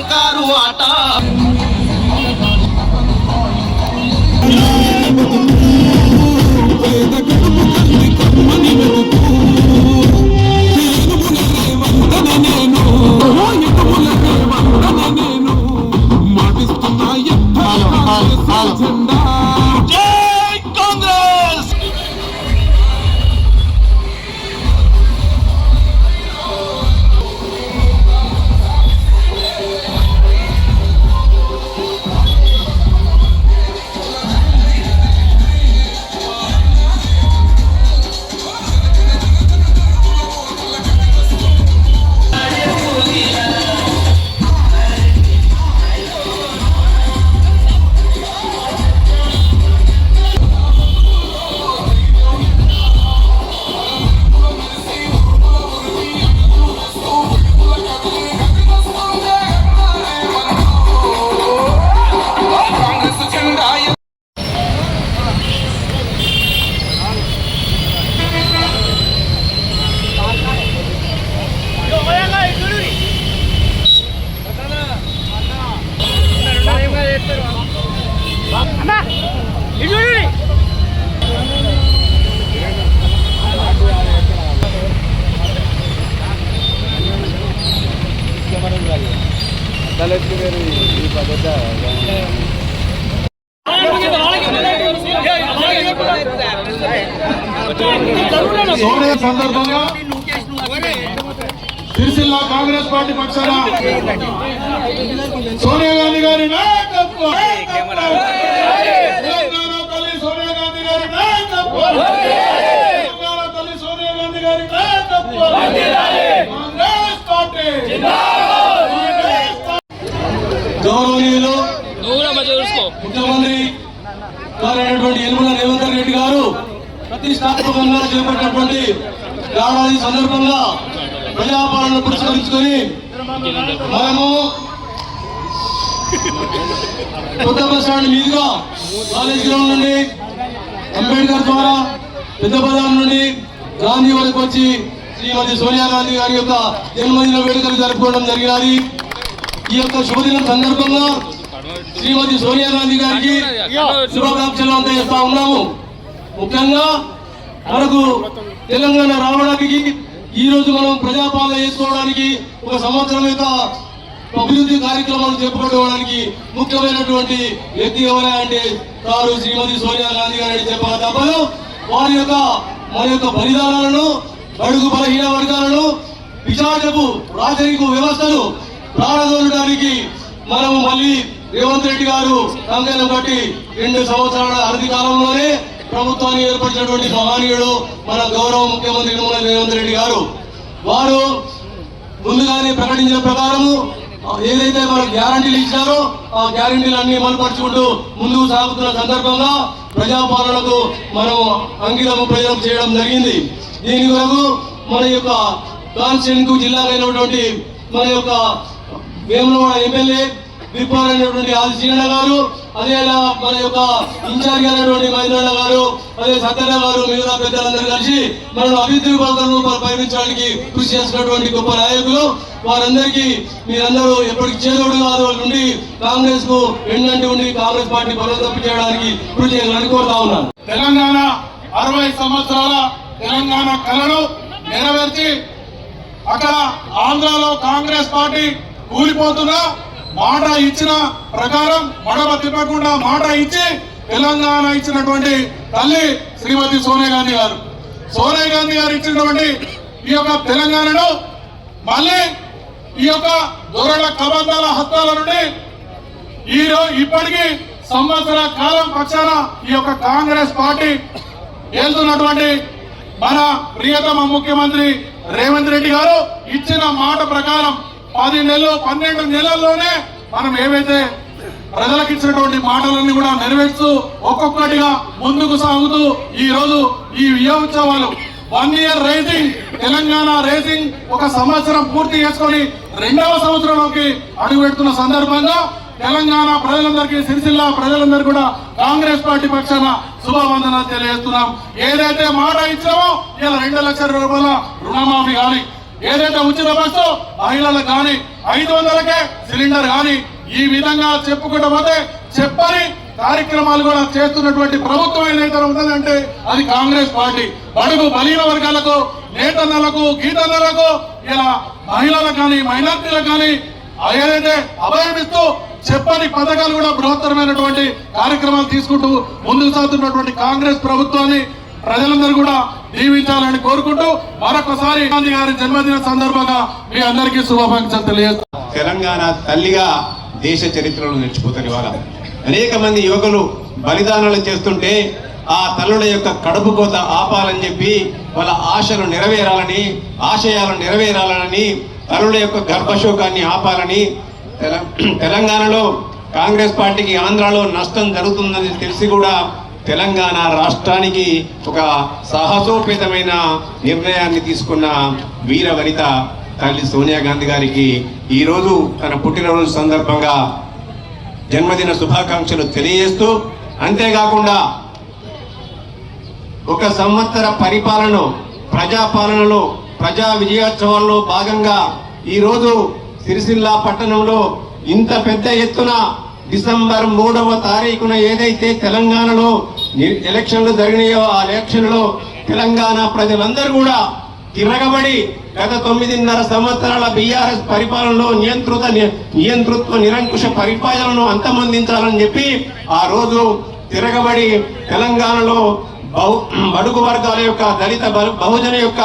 સરકારું આટા సోనియా సందర్భంగా సిరిసిల్ల కాంగ్రెస్ పార్టీ పక్షాన సోనియా గాంధీ గారి నాయకత్వం. తెలంగాణ తల్లి సోనియా గాంధీ గారి నాయకత్వం. తెలంగాణ తల్లి సోనియా గాంధీ గారి నాయకత్వం కాంగ్రెస్ పార్టీ కాంగ్రెస్ పార్టీ. గౌరవనీయులు ముఖ్యమంత్రి గారైనటువంటి యనమల రేవంత్ రెడ్డి గారు ప్రతిష్టాత్మకంగా చేపట్టినటువంటి ఏడాది సందర్భంగా ప్రజాపాలన పురస్కరించుకొని మనము కొత్త బస్ స్టాండ్ మీదుగా కాలేజ్ గ్రౌండ్ నుండి అంబేద్కర్ ద్వారా పెద్ద బజార్ నుండి గాంధీ వరకు వచ్చి శ్రీమతి సోనియా గాంధీ గారి యొక్క జన్మదిన వేడుకలు జరుపుకోవడం జరిగినది. ఈ యొక్క శుభదినం సందర్భంగా శ్రీమతి సోనియా గాంధీ గారికి శుభాకాంక్షలు అందజేస్తా ఉన్నాము. ముఖ్యంగా మనకు తెలంగాణ రావడానికి ఈ రోజు మనం ప్రజాపాలన చేసుకోవడానికి ఒక సంవత్సరం యొక్క అభివృద్ధి కార్యక్రమాలు చేపట్టుకోవడానికి ముఖ్యమైనటువంటి వ్యక్తి ఎవరా అంటే వారు శ్రీమతి సోనియా గాంధీ గారి చెప్పక తప్పదు. వారి యొక్క మన యొక్క బలిదానాలను బడుగు బలహీన వర్గాలను విచారణకు రాజరిక వ్యవస్థను ప్రాణదోలడానికి మనం మళ్ళీ రేవంత్ రెడ్డి గారు కంకణం కట్టి రెండు సంవత్సరాల అరది కాలంలోనే ప్రభుత్వాన్ని ఏర్పరిచినటువంటి మహనీయుడు మన గౌరవ ముఖ్యమంత్రి నిర్మల రేవంత్ రెడ్డి గారు. వారు ముందుగానే ప్రకటించిన ప్రకారము ఏదైతే మన గ్యారంటీలు ఇచ్చారో ఆ గ్యారంటీలు అన్ని అమలుపరుచుకుంటూ ముందుకు సాగుతున్న సందర్భంగా ప్రజాపాలనకు మనం అంకితం ప్రజలకు చేయడం జరిగింది. దీని కొరకు మన యొక్క కాన్స్టిట్యూన్ జిల్లాలైనటువంటి మన యొక్క వేములవాడ ఎమ్మెల్యే విప్పార్ ఆది శ్రీరణ గారు అదే మన యొక్క ఇన్ఛార్జ్ అయినటువంటి మహేంద్రన్న గారు అదే సత్యన్న గారు మిగతా పెద్దలందరూ కలిసి మనం అభివృద్ధి పథకాలను పయనించడానికి కృషి చేసినటువంటి గొప్ప నాయకులు. వారందరికీ మీరందరూ ఎప్పటికి చేదోడు కాదు నుండి కాంగ్రెస్కు ఎండంటి ఉండి కాంగ్రెస్ పార్టీ బలోపేతం చేయడానికి కృషి చేయాలని కోరుతా ఉన్నాను. తెలంగాణ అరవై సంవత్సరాల తెలంగాణ కళను నెరవేర్చి అక్కడ ఆంధ్రాలో కాంగ్రెస్ పార్టీ కూలిపోతున్నా మాట ఇచ్చిన ప్రకారం మడవ తిప్పకుండా మాట ఇచ్చి తెలంగాణ ఇచ్చినటువంటి తల్లి శ్రీమతి సోనియా గాంధీ గారు. సోనియా గాంధీ గారు ఇచ్చినటువంటి ఈ యొక్క తెలంగాణను మళ్ళీ ఈ యొక్క దొరల కబంధాల హస్తాల నుండి ఈ రోజు ఇప్పటికీ సంవత్సర కాలం పక్షాన ఈ యొక్క కాంగ్రెస్ పార్టీ వెళ్తున్నటువంటి మన ప్రియతమ ముఖ్యమంత్రి రేవంత్ రెడ్డి గారు ఇచ్చిన మాట ప్రకారం పది నెలలు పన్నెండు నెలల్లోనే మనం ఏవైతే ప్రజలకు ఇచ్చినటువంటి మాటలన్నీ కూడా నెరవేర్చుతూ ఒక్కొక్కటిగా ముందుకు సాగుతూ ఈ రోజు ఈ విజయ ఉత్సవాలు one year racing Telangana racing ఒక సంవత్సరం పూర్తి చేసుకొని రెండవ సంవత్సరంలోకి అడుగుపెడుతున్న సందర్భంగా తెలంగాణ ప్రజలందరికీ సిరిసిల్ల ప్రజలందరికీ కూడా కాంగ్రెస్ పార్టీ పక్షాన శుభవందనాలు తెలియజేస్తున్నాం. ఏదైతే మాట ఇచ్చామో ఇలా రెండు లక్షల రూపాయల రుణమాఫీ కానీ ఏదైతే ఉచిత బస్సు మహిళలకు కానీ ఐదు వందలకే సిలిండర్ కానీ ఈ విధంగా చెప్పుకుంటూ పోతే చెప్పని కార్యక్రమాలు కూడా చేస్తున్నటువంటి ప్రభుత్వం ఏదైతే ఉంటుందంటే అది కాంగ్రెస్ పార్టీ. బడుగు బలీన వర్గాలకు నేతన్నలకు గీతన్నలకు ఇలా మహిళలకు కానీ మైనార్టీలకు కానీ ఏదైతే అభయం ఇస్తూ చెప్పని పథకాలు కూడా బృహత్తరమైనటువంటి కార్యక్రమాలు తీసుకుంటూ ముందుకు సాగుతున్నటువంటి కాంగ్రెస్ ప్రభుత్వాన్ని ప్రజలందరూ కూడా దీవించాలని కోరుకుంటూ మరొకసారి గాంధీ గారి జన్మదిన సందర్భంగా మీ అందరికీ శుభాకాంక్షలు తెలియజేస్తాను తెలంగాణ తల్లిగా దేశ చరిత్రలో నిలిచిపోతారు ఇవాళ. అనేక మంది యువకులు బలిదానాలు చేస్తుంటే ఆ తల్లుల యొక్క కడుపు కోత ఆపాలని చెప్పి వాళ్ళ ఆశలు నెరవేరాలని ఆశయాలు నెరవేరాలని తల్లుల యొక్క గర్భశోకాన్ని ఆపాలని తెల- తెలంగాణలో కాంగ్రెస్ పార్టీకి ఆంధ్రాలో నష్టం జరుగుతుందని తెలిసి కూడా తెలంగాణ రాష్ట్రానికి ఒక సాహసోపేతమైన నిర్ణయాన్ని తీసుకున్న వీర వనిత తల్లి సోనియా గాంధీ గారికి ఈరోజు తన పుట్టినరోజు సందర్భంగా జన్మదిన శుభాకాంక్షలు తెలియజేస్తూ అంతేకాకుండా ఒక సంవత్సర పరిపాలన ప్రజాపాలనలో ప్రజా విజయోత్సవాల్లో భాగంగా ఈరోజు సిరిసిల్ల పట్టణంలో ఇంత పెద్ద ఎత్తున డిసెంబర్ మూడవ తారీఖున ఏదైతే తెలంగాణలో ఎలక్షన్లు జరిగినాయో ఆ ఎలక్షన్లో తెలంగాణ ప్రజలందరూ కూడా తిరగబడి గత తొమ్మిదిన్నర సంవత్సరాల బీఆర్ఎస్ పరిపాలనలో నియంత్రిత ని- నియంతృత్వ నిరంకుశ పరిపాలనను అంతమొందించాలని చెప్పి ఆ రోజు తిరగబడి తెలంగాణలో బహు బడుగు వర్గాల యొక్క దళిత బహుజన యొక్క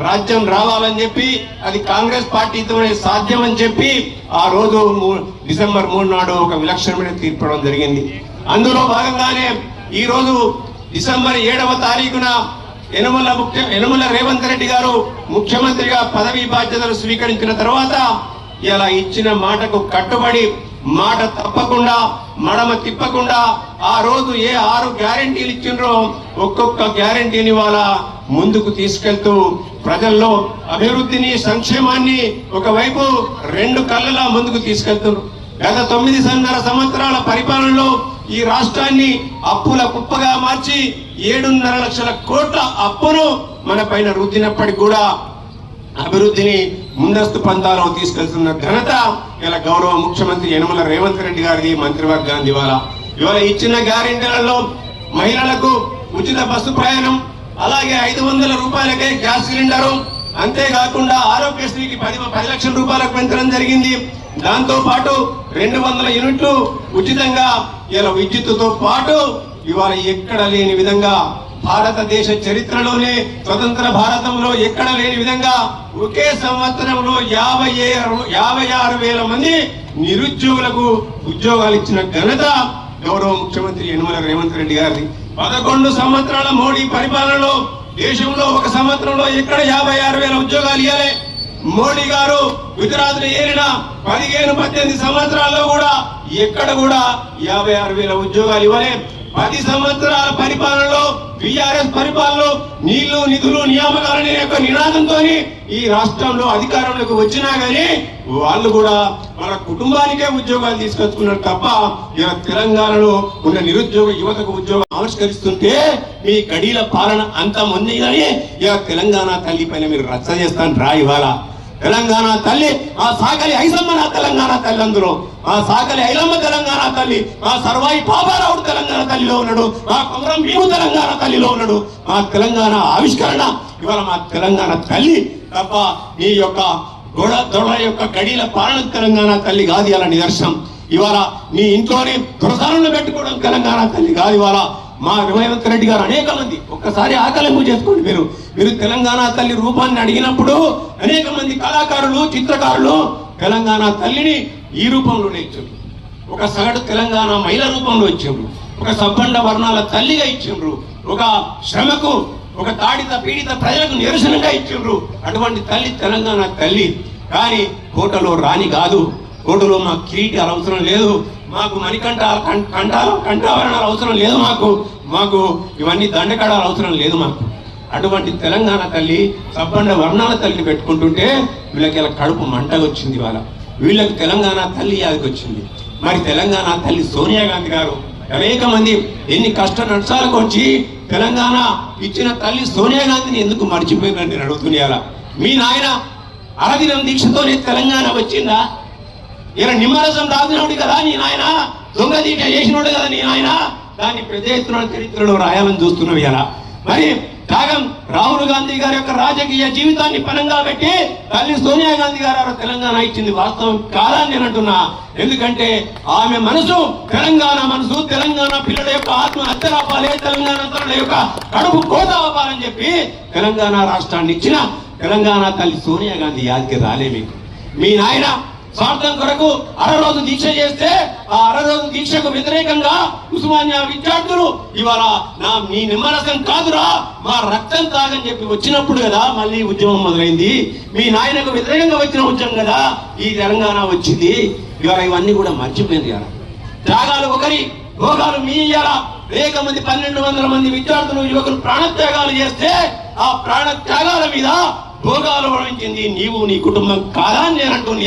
రాజ్యం రావాలని చెప్పి అది కాంగ్రెస్ పార్టీతోనే సాధ్యం అని చెప్పి ఆ రోజు మూ- డిసెంబర్ మూడు నాడు ఒక విలక్షణమైన తీర్పడం జరిగింది. అందులో భాగంగానే ఈ రోజు డిసెంబర్ ఏడవ తారీఖున యనమల ముఖ్య యనమల రేవంత్ రెడ్డి గారు ముఖ్యమంత్రిగా పదవీ బాధ్యతలు స్వీకరించిన తర్వాత ఇలా ఇచ్చిన మాటకు కట్టుబడి మాట తప్పకుండా మడమ తిప్పకుండా ఆ రోజు ఏ ఆరు గ్యారెంటీలు ఇచ్చిండ్రో ఒక్కొక్క గ్యారెంటీని వాళ్ళ ముందుకు తీసుకెళ్తూ ప్రజల్లో అభివృద్ధిని సంక్షేమాన్ని ఒకవైపు రెండు కళ్ళలా ముందుకు తీసుకెళ్తున్నారు. గత తొమ్మిదిన్నర సంవత్సరాల పరిపాలనలో ఈ రాష్ట్రాన్ని అప్పుల కుప్పగా మార్చి ఏడున్నర లక్షల కోట్ల అప్పును మన పైన రుద్దినప్పటికి కూడా అభివృద్ధిని ముందస్తు పంతాలో తీసుకెళ్తున్న ఘనత ఇలా గౌరవ ముఖ్యమంత్రి యనమల రేవంత్ రెడ్డి గారిది మంత్రివర్గాన్ని ఇవాళ. ఇవాళ ఇచ్చిన గ్యారెంటీలలో మహిళలకు ఉచిత బస్సు ప్రయాణం అలాగే ఐదు వందల రూపాయలకే గ్యాస్ సిలిండరు అంతేకాకుండా ఆరోగ్యశ్రీకి పది పది లక్షల రూపాయలకు పెంచడం జరిగింది. దాంతో పాటు రెండు వందల యూనిట్లు ఉచితంగా ఇలా విద్యుత్తుతో పాటు ఇవాళ ఎక్కడ లేని విధంగా భారతదేశ చరిత్రలోనే స్వతంత్ర భారతంలో ఎక్కడ లేని విధంగా ఒకే సంవత్సరంలో యాభై యాభై ఆరు వేల మంది నిరుద్యోగులకు ఉద్యోగాలు ఇచ్చిన ఘనత గౌరవ ముఖ్యమంత్రి యనమల రేవంత్ రెడ్డి గారిది. పదకొండు సంవత్సరాల మోడీ పరిపాలనలో దేశంలో ఒక సంవత్సరంలో ఎక్కడ యాభై ఆరు వేల ఉద్యోగాలు ఇవ్వాలి మోడీ గారు గుజరాత్లో ఏరిన పదిహేను పద్దెనిమిది సంవత్సరాల్లో కూడా ఎక్కడ కూడా యాభై ఆరు వేల ఉద్యోగాలు ఇవ్వలేదు పది సంవత్సరాల పరిపాలనలో బిఆర్ఎస్ పరిపాలనలో నీళ్ళు నిధులు నియామకాలనే యొక్క నినాదంతో ఈ రాష్ట్రంలో అధికారంలోకి వచ్చినా గానీ వాళ్ళు కూడా మన కుటుంబానికే ఉద్యోగాలు తీసుకొచ్చుకున్నారు తప్ప ఇలా తెలంగాణలో ఉన్న నిరుద్యోగ యువతకు ఉద్యోగం ఆవిష్కరిస్తుంటే మీ గడీల పాలన అంత ఉంది కానీ తెలంగాణ తల్లి పైన మీరు రచ్చ చేస్తాను రా ఇవాళ. తెలంగాణ తల్లి ఆ సాగలి ఐసమ్మ నా తెలంగాణ తల్లి అందులో. ఆ సాగలి ఐలమ్మ తెలంగాణ తల్లి మా సర్వాయి బాబారావుడు తెలంగాణ తల్లిలో ఉన్నాడు మా కొమరం భీము తెలంగాణ తల్లిలో ఉన్నాడు. మా తెలంగాణ ఆవిష్కరణ ఇవాళ మా తెలంగాణ తల్లి తప్ప నీ యొక్క గొడ దొడ యొక్క గడిల పాలన తెలంగాణ తల్లి కాదు ఇలా నిదర్శనం. ఇవాళ నీ ఇంట్లోనే దురసాలను పెట్టుకోవడం తెలంగాణ తల్లి కాదు ఇవాళ. మా రేవంత్ రెడ్డి గారు అనేక మంది ఒక్కసారి ఆకలింపు చేసుకోండి మీరు. మీరు తెలంగాణ తల్లి రూపాన్ని అడిగినప్పుడు అనేక మంది కళాకారులు చిత్రకారులు తెలంగాణ తల్లిని ఈ రూపంలోనే ఇచ్చారు ఒక సగటు తెలంగాణ మహిళ రూపంలో ఇచ్చిండ్రు. ఒక సబ్బండ వర్ణాల తల్లిగా ఇచ్చిండ్రు. ఒక శ్రమకు ఒక తాడిత పీడిత ప్రజలకు నిరసనగా ఇచ్చిండ్రు. అటువంటి తల్లి తెలంగాణ తల్లి. కానీ కోటలో రాణి కాదు. కోటలో మాకు కిరీటాలు అవసరం లేదు. మాకు మణికంఠ కం- కంఠాలు కంఠాభరణాలు అవసరం లేదు మాకు. మాకు ఇవన్నీ దండకడాలు అవసరం లేదు మాకు. అటువంటి తెలంగాణ తల్లి సబ్బండ వర్ణాల తల్లిని పెట్టుకుంటుంటే వీళ్ళకి ఇలా కడుపు మంటగా వచ్చింది వాళ్ళ వీళ్ళకి తెలంగాణ తల్లి యాదికి వచ్చింది మరి తెలంగాణ తల్లి సోనియా గాంధీ గారు అనేక మంది ఎన్ని కష్ట నష్టాలకు వచ్చి తెలంగాణ ఇచ్చిన తల్లి సోనియా గాంధీని ఎందుకు మర్చిపోయిందని నేను అడుగుతున్నారా మీ నాయన అరదినం దీక్షతోనే తెలంగాణ వచ్చిందా? ఇలా నిమ్మరసం దాగినోడు కదా నీ నాయన దొంగ దీక్ష చేసినోడు కదా నీ నాయన దాన్ని పెద్ద ఎత్తున చరిత్రలో రాయాలని చూస్తున్నావు ఇలా. మరి త్యాగం రాహుల్ గాంధీ గారి యొక్క రాజకీయ జీవితాన్ని పనంగా పెట్టి తల్లి సోనియా గాంధీ గారు తెలంగాణ ఇచ్చింది వాస్తవం కాదని నేను అంటున్నా. ఎందుకంటే ఆమె మనసు తెలంగాణ మనసు తెలంగాణ పిల్లల యొక్క ఆత్మ హత్యలాపాలే తెలంగాణ తల్లుల యొక్క కడుపు కోత అవ్వాలని చెప్పి తెలంగాణ రాష్ట్రాన్ని ఇచ్చిన తెలంగాణ తల్లి సోనియా గాంధీ యాదికి రాలే మీకు. మీ నాయన స్వార్థం కొరకు అర రోజు దీక్ష చేస్తే ఆ అరరోజు దీక్షకు వ్యతిరేకంగా ఉస్మానియా విద్యార్థులు ఇవాళ నా మీ నిమ్మరసం కాదురా మా రక్తం తాగని చెప్పి వచ్చినప్పుడు కదా మళ్ళీ ఉద్యమం మొదలైంది. మీ నాయనకు వ్యతిరేకంగా వచ్చిన ఉద్యమం కదా ఈ తెలంగాణ వచ్చింది. ఇవాళ ఇవన్నీ కూడా మర్చిపోయింది కదా త్యాగాలు ఒకరి భోగాలు మీ ఇయ్యాల. అనేక మంది పన్నెండు వందల మంది విద్యార్థులు యువకులు ప్రాణత్యాగాలు చేస్తే ఆ ప్రాణ త్యాగాల మీద భోగాలు అనుభవించింది నీవు నీ కుటుంబం కాదా అని నేను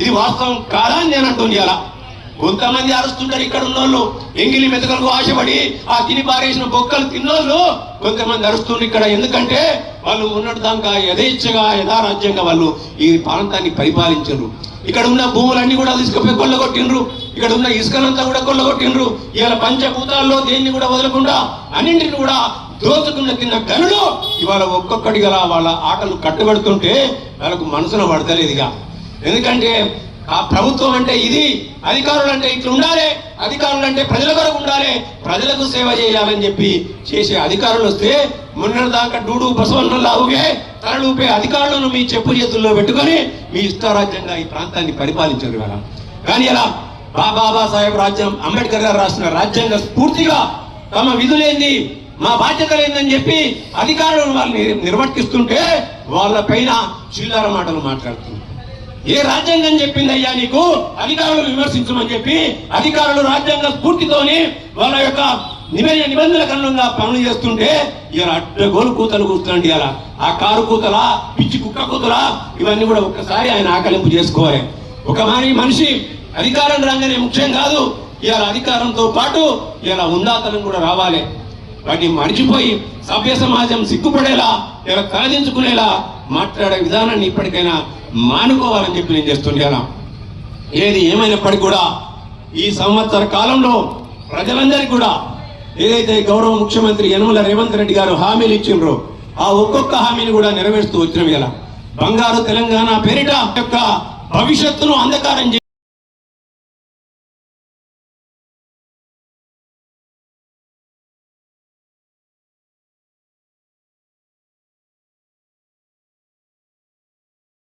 ఇది వాస్తవం కాదా అని నేను కొంతమంది అరుస్తుంటారు ఇక్కడ ఉన్నోళ్ళు. ఎంగిలి మెతకలకు ఆశపడి ఆ తిని పారేసిన బొక్కలు తిన్నోళ్ళు కొంతమంది అరుస్తుండ్రు ఇక్కడ. ఎందుకంటే వాళ్ళు ఉన్నట్టు దాకా యథేచ్ఛగా యథారాజ్యంగా వాళ్ళు ఈ ప్రాంతాన్ని పరిపాలించారు ఇక్కడ ఉన్న భూములన్నీ కూడా తీసుకుపోయి కొల్లగొట్టిండ్రు. ఇక్కడ ఉన్న ఇసుకనంతా కూడా కొల్లగొట్టిండ్రు. ఇలా పంచభూతాల్లో దేన్ని కూడా వదలకుండా అన్నింటిని కూడా దోచుకున్న తిన్న గనులు. ఇవాళ ఒక్కొక్కటి గల వాళ్ళ ఆటలు కట్టుబడుతుంటే వాళ్ళకు మనసున పడతలేదుగా. ఎందుకంటే ఆ ప్రభుత్వం అంటే ఇది అధికారులు అంటే ఇట్లా ఉండాలి అధికారులు అంటే ప్రజల కొరకు ఉండాలి ప్రజలకు సేవ చేయాలని చెప్పి చేసే అధికారులు వస్తే మొన్న దాకా డూడు బసవన్నలాగే తలలూపే అధికారులను మీ చెప్పు చేతుల్లో పెట్టుకొని మీ ఇష్టారాజ్యంగా ఈ ప్రాంతాన్ని పరిపాలించారు ఇవాళ. కానీ అలా బాబాసాహెబ్ రాజ్యం అంబేద్కర్ గారు రాసిన రాజ్యాంగ స్ఫూర్తిగా తమ విధులేంది? మా బాధ్యత లేదని చెప్పి అధికారులను వాళ్ళని నిర్వర్తిస్తుంటే వాళ్ళ పైన చిల్లర మాటలు మాట్లాడుతున్నారు ఏ రాజ్యాంగం చెప్పింది అయ్యా నీకు? అధికారులు విమర్శించమని చెప్పి అధికారులు రాజ్యాంగ స్ఫూర్తితోని వాళ్ళ యొక్క నిబంధన నిబంధనల కనుక పనులు చేస్తుంటే ఇలా అడ్డగోలు కూతలు కూర్చుండి ఇలా. ఆ కారు కూతలా పిచ్చి కుక్క కూతలా ఇవన్నీ కూడా ఒక్కసారి ఆయన ఆకలింపు చేసుకోవాలి. ఒక మరి మనిషి అధికారం రాగానే ముఖ్యం కాదు ఇలా అధికారంతో పాటు ఇలా ఉందాతనం కూడా రావాలి. వాటిని మర్చిపోయి సభ్య సమాజం సిగ్గుపడేలా లేదా తలదించుకునేలా మాట్లాడే విధానాన్ని ఇప్పటికైనా మానుకోవాలని చెప్పి నేను చేస్తున్నాను ఏది ఏమైనప్పటికీ కూడా ఈ సంవత్సర కాలంలో ప్రజలందరికీ కూడా ఏదైతే గౌరవ ముఖ్యమంత్రి యనమల రేవంత్ రెడ్డి గారు హామీలు ఇచ్చిండ్రో ఆ ఒక్కొక్క హామీని కూడా నెరవేరుస్తూ వచ్చిన వేళ బంగారు తెలంగాణ పేరిట యొక్క భవిష్యత్తును అంధకారం